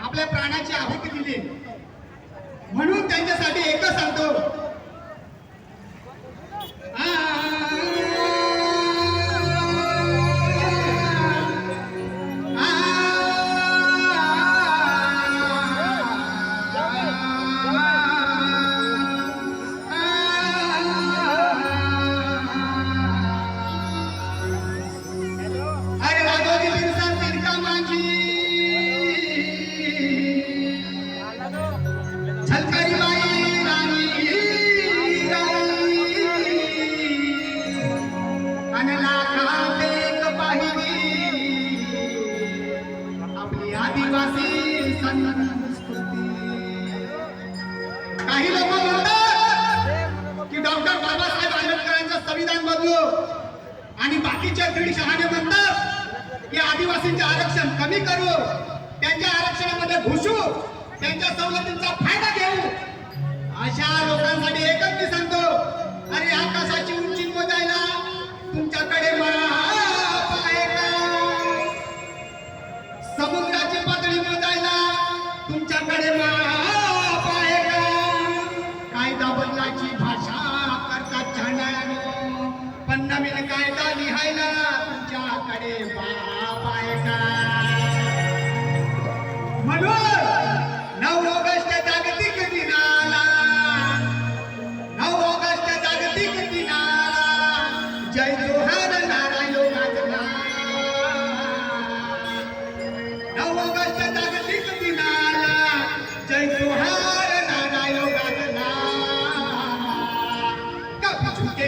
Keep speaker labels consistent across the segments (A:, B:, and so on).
A: आपल्या प्राणाची आहुती दिली. म्हणून त्यांच्यासाठी एकच सांगतो आदिवासी संस्कृती. काही लोक म्हणतात की डॉक्टर बाबासाहेब आंबेडकरांचं संविधान बदलू. आणि बाकीच्या दीड शहाणे म्हणतात की आदिवासींचे आरक्षण कमी करू. त्यांच्या आरक्षणामध्ये घुसू. त्यांच्या सवलतींचा फायदा घेऊ. अशा लोकांसाठी एकच दिसत कभी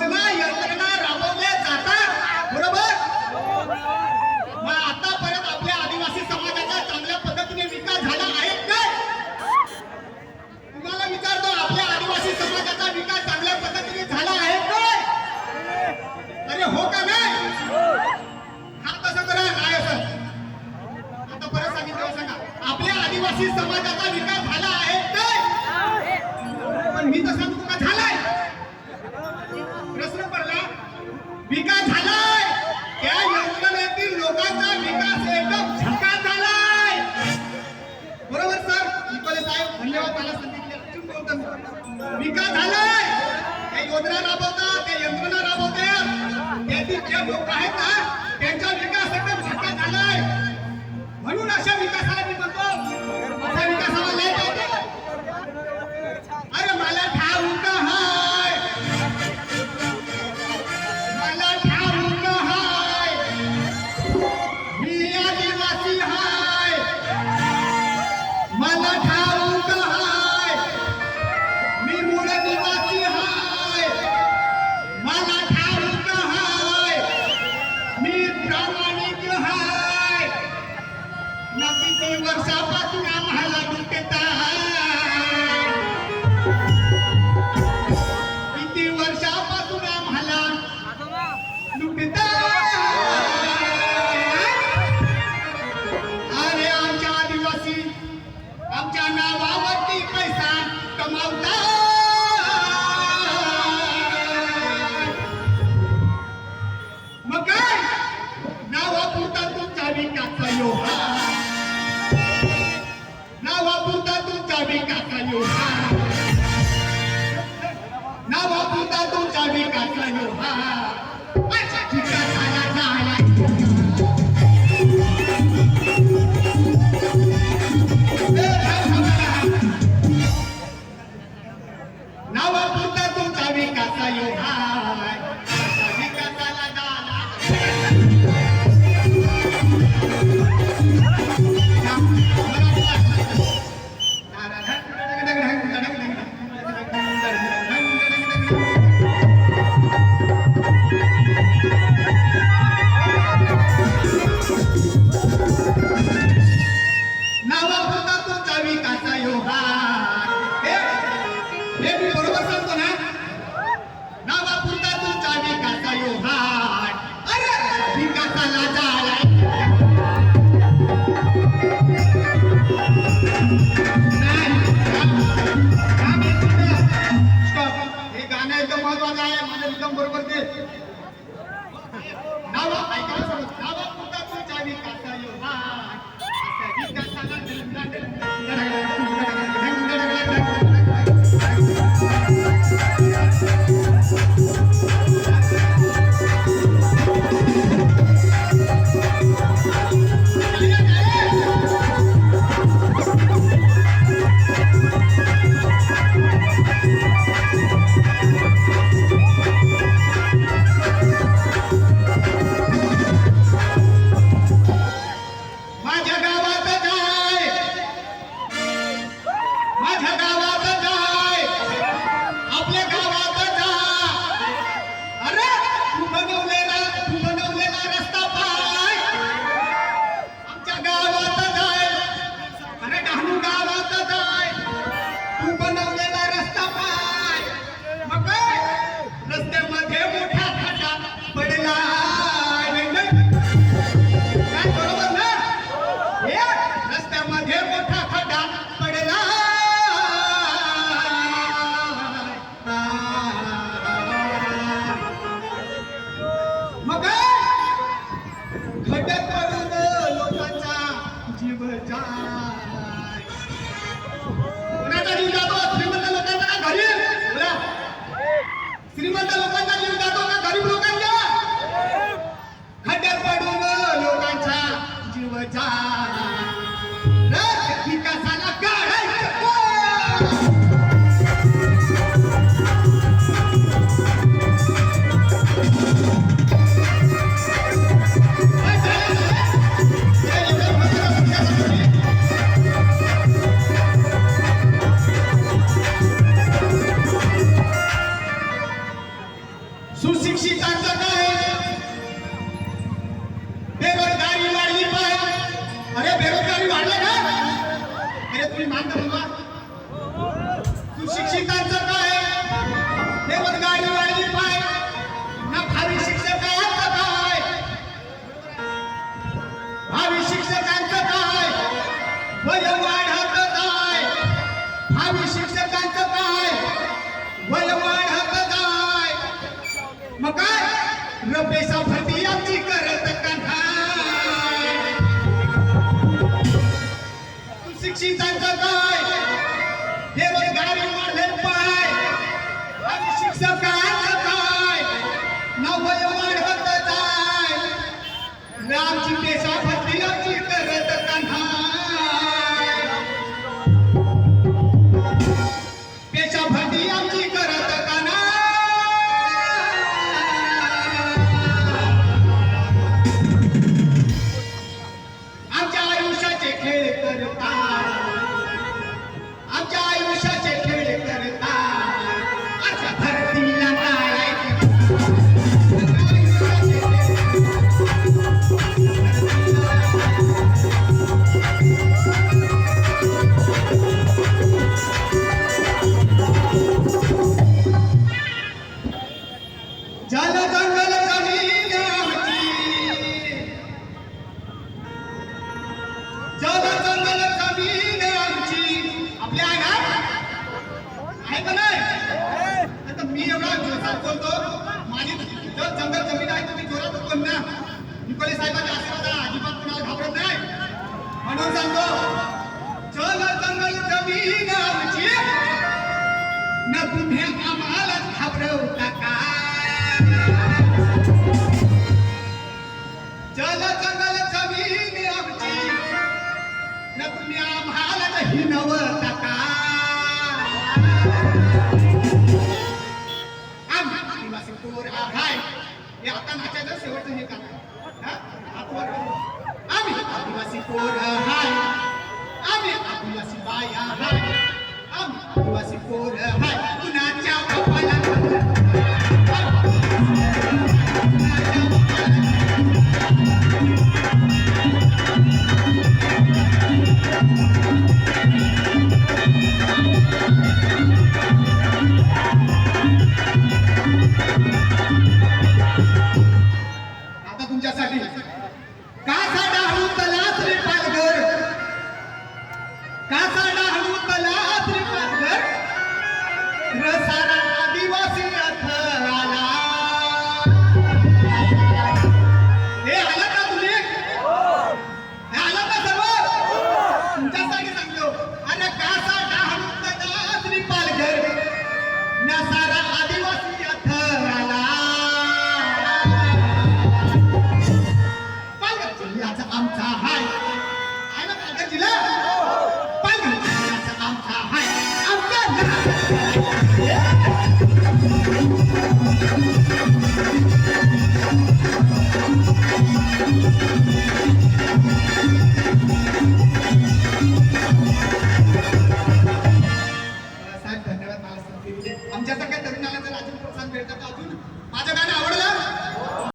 A: योजना यंत्रणा राबवल्या जातात. बरोबर? मग आतापर्यंत आपल्या आदिवासी समाजाचा चांगल्या पद्धतीने विकास झाला आहे काय तुम्हाला विचारतो आपल्या आदिवासी समाजाचा विकास चांगल्या पद्धतीने झाला आहे काय अरे हो का नाही? हा कसं करा काय असं. आता परत सांगितलं हो सांगा. आपल्या आदिवासी समाजाचा विकास झाला आहे काय पण मी तर सांगतो का झाला विकास झालाय. त्या योजनेतील लोकांचा विकास एकदम झकास झालाय. बरोबर सर? निकोले साहेब धन्यवाद. मला सांगितले. चुप बोलतो विकास झालाय. त्या योजना राबवतात त्या यंत्रणा राबवतात. त्यातील जे लोक आहेत ना विकास योजना नावापुरता तुमचा विकास योजना नावापुरता तुमचा विकास योजना नावापुरता तुमचा विकास योजना आहे माझं बरोबर ते नाव ऐकायला नावा कुठं तुमच्या ঢাকা तुम्ही मान्य बनवा. सुशिक्षितांचं काय? बेरोजगारी वाढली पाय. ना भावी शिक्षकांचं काय? भावी शिक्षकांचं काय? वय वाढत काय भावी शिक्षकांचं काय? वय वाढत काय मग काय? रपेसा भरती आमची करत शिक्षितांचं काय? हे बेरोजगारी वाढले पाय आणि शिक्षकांचं काय? नवय वाढत जाय. रामची पेशा भरती आहे का नाही? आता मी एवढा जोरात बोलतो माझी जर जंगल जमीन आहे तुम्ही जोरात बोल ना निकोले साहेबांच्या आशीर्वाद अजिबात कुणाला घाबरत नाही. म्हणून सांगतो जल जंगल जमीन आमची न तुम्ही आम्हाला घाबरवता का? जल जंगल जमीन आमची न तुम्ही आम्हाला हिनवता का? आदिवासी पोर हे आता नाचायचं शेवटचं हे काम आम्ही आदिवासी पोर हाय. आम्ही आदिवासी बाया हाय. आम्ही आदिवासी पोर हाय. Thank you.